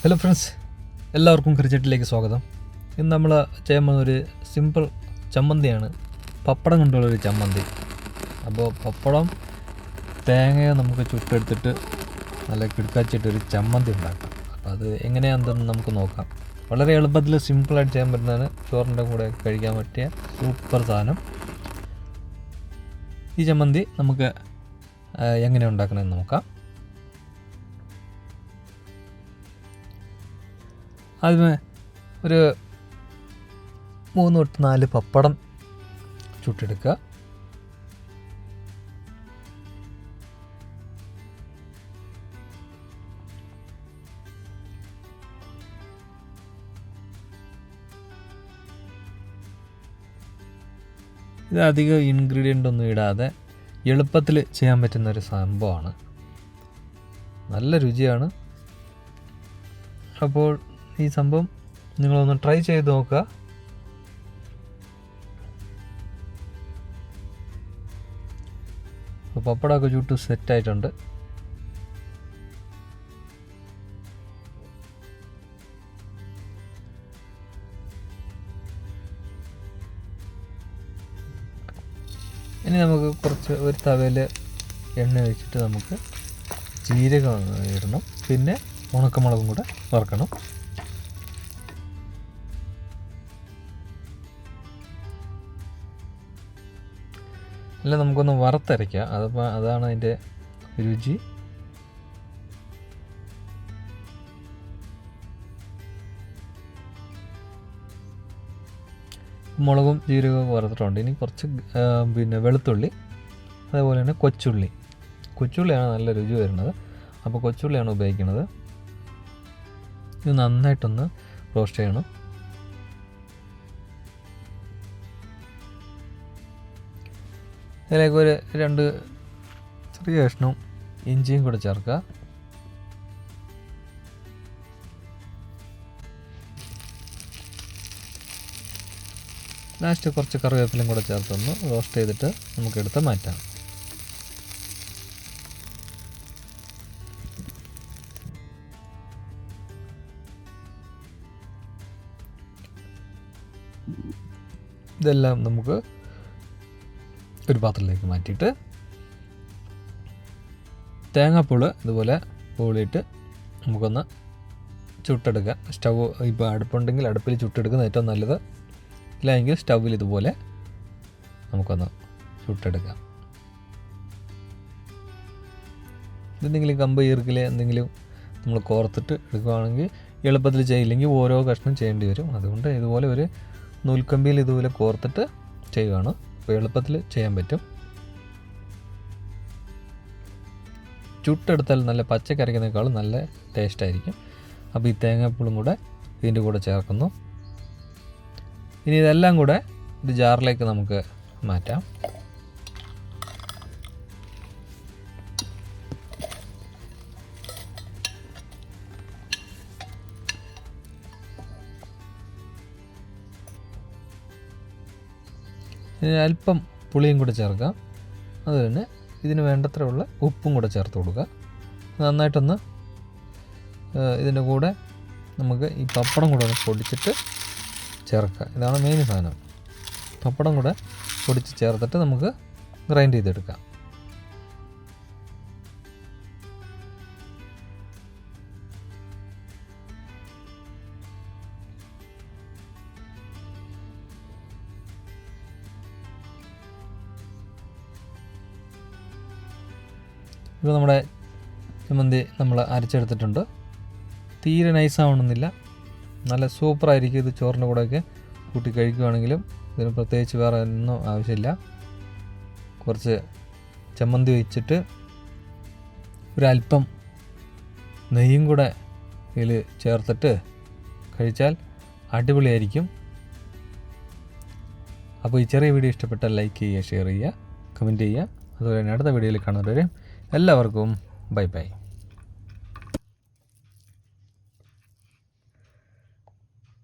Hello friends എല്ലാവർക്കും ക്രിക്കറ്റിലേക്ക് സ്വാഗതം. ഇന്ന് നമ്മൾ ചെയ്യാൻ പോകുന്ന ഒരു സിമ്പിൾ ചമ്മന്തിയാണ്. പപ്പടം കൊണ്ടുള്ള ഒരു ചമ്മന്തി. അപ്പോൾ പപ്പടം തേങ്ങയെ നമുക്ക് ചുട്ടെടുത്തിട്ട് നല്ല കിടക്കാച്ചിട്ടൊരു ചമ്മന്തി ഉണ്ടാക്കാം. അപ്പോൾ അത് എങ്ങനെയാണെന്ന് നമുക്ക് നോക്കാം. വളരെ എളുപ്പത്തിൽ സിമ്പിളായിട്ട് ചെയ്യാൻ പറ്റുന്നതാണ്. ചോറിന്റെ കൂടെ കഴിക്കാൻ പറ്റിയ സൂപ്പർ സാധനം. ഈ ചമ്മന്തി നമുക്ക് എങ്ങനെ ഉണ്ടാക്കണമെന്ന് നോക്കാം. ആദ്യമേ ഒരു മൂന്ന് തൊട്ട് നാല് പപ്പടം ചുട്ടെടുക്കുക. ഇത് അധികം ഇൻഗ്രീഡിയന്റ് ഒന്നും ഇടാതെ എളുപ്പത്തിൽ ചെയ്യാൻ പറ്റുന്ന ഒരു സംഭവമാണ്. നല്ല രുചിയാണ്. അപ്പോൾ ഈ സംഭവം നിങ്ങളൊന്ന് ട്രൈ ചെയ്ത് നോക്കുക. അപ്പോൾ പപ്പടമൊക്കെ ചുട്ട് സെറ്റായിട്ടുണ്ട് ഇനി നമുക്ക് കുറച്ച് ഒരു തവയിൽ എണ്ണ വെച്ചിട്ട് നമുക്ക് ജീരകം ഇടണം. പിന്നെ ഉണക്കമുളകും കൂടെ വറുക്കണം. എല്ലാം നമുക്കൊന്ന് വറുത്തരയ്ക്കാം. അതപ്പോൾ അതാണ് അതിന്റെ രുചി. മുളകും ജീരകവും വറുത്തിട്ടുണ്ട്. ഇനി കുറച്ച് പിന്നെ വെളുത്തുള്ളി അതേപോലെ തന്നെ കൊച്ചുള്ളി. കൊച്ചുള്ളിയാണ് നല്ല രുചി വരുന്നത്. അപ്പോൾ കൊച്ചുള്ളിയാണ് ഉപയോഗിക്കുന്നത്. ഇത് നന്നായിട്ടൊന്ന് റോസ്റ്റ് ചെയ്യണം. ഇതിലേക്ക് ഒരു രണ്ട് ചെറിയ കഷ്ണവും ഇഞ്ചിയും കൂടെ ചേർക്കുക. ലാസ്റ്റ് കുറച്ച് കറിവേപ്പിലയും കൂടെ ചേർത്തൊന്ന് റോസ്റ്റ് ചെയ്തിട്ട് നമുക്ക് എടുത്ത് മാറ്റാം. ഇതെല്ലാം നമുക്ക് ഒരു പാത്രത്തിലേക്ക് മാറ്റിയിട്ട് തേങ്ങാപ്പൂൾ ഇതുപോലെ പൂളിയിട്ട് നമുക്കൊന്ന് ചുട്ടെടുക്കുക. സ്റ്റവ് ഇപ്പോൾ അടുപ്പുണ്ടെങ്കിൽ അടുപ്പിൽ ചുട്ടെടുക്കുന്ന ഏറ്റവും നല്ലത്. ഇല്ലെങ്കിൽ സ്റ്റവിൽ ഇതുപോലെ നമുക്കൊന്ന് ചുട്ടെടുക്കാം. ഇതെന്തെങ്കിലും കമ്പ് ഈർക്കിൽ എന്തെങ്കിലും നമ്മൾ കോർത്തിട്ട് എടുക്കുകയാണെങ്കിൽ എളുപ്പത്തിൽ ചെയ്യില്ലെങ്കിൽ ഓരോ കഷ്ണം ചെയ്യേണ്ടി വരും. അതുകൊണ്ട് ഇതുപോലെ ഒരു നൂൽക്കമ്പിയിൽ ഇതുപോലെ കോർത്തിട്ട് ചെയ്യുകയാണ്. അപ്പോൾ എളുപ്പത്തിൽ ചെയ്യാൻ പറ്റും. ചുട്ടെടുത്താൽ നല്ല പച്ചക്കറിക്കുന്നേക്കാളും നല്ല ടേസ്റ്റ് ആയിരിക്കും അപ്പോൾ ഈ തേങ്ങാപ്പുളും കൂടെ ഇതിന്റെ കൂടെ ചേർക്കുന്നു. ഇനി ഇതെല്ലാം കൂടെ ഒരു ജാറിലേക്ക് നമുക്ക് മാറ്റാം. ഇനി അല്പം പുളിയും കൂടെ ചേർക്കാം. അത് തന്നെ ഇതിന് വേണ്ടത്രയുള്ള ഉപ്പും കൂടെ ചേർത്ത് കൊടുക്കുക. നന്നായിട്ടൊന്ന് ഇതിന്റെ കൂടെ നമുക്ക് ഈ പപ്പടം കൂടെ ഒന്ന് പൊടിച്ചിട്ട് ചേർക്കുക ഇതാണ് മെയിൻ സാധനം. പപ്പടം കൂടെ പൊടിച്ച് ചേർത്തിട്ട് നമുക്ക് ഗ്രൈൻഡ് ചെയ്തെടുക്കാം. ഇപ്പോൾ നമ്മുടെ ചമ്മന്തി നമ്മൾ അരച്ചെടുത്തിട്ടുണ്ട്. തീരെ നൈസാവണമെന്നില്ല നല്ല സൂപ്പറായിരിക്കും ഇത് ചോറിന്റെ കൂടെയൊക്കെ കൂട്ടി കഴിക്കുകയാണെങ്കിലും ഇതിന് പ്രത്യേകിച്ച് വേറെ ഒന്നും ആവശ്യമില്ല. കുറച്ച് ചമ്മന്തി വെച്ചിട്ട് ഒരല്പം നെയ്യും കൂടെ ഇതിൽ ചേർത്തിട്ട് കഴിച്ചാൽ അടിപൊളിയായിരിക്കും. അപ്പോൾ ഈ ചെറിയ വീഡിയോ ഇഷ്ടപ്പെട്ടാൽ ലൈക്ക് ചെയ്യുക ഷെയർ ചെയ്യുക കമന്റ് ചെയ്യുക. അതുപോലെ തന്നെ അടുത്ത വീഡിയോയിൽ കാണുന്നവരെ എല്ലാവർക്കും ബൈ ബൈ.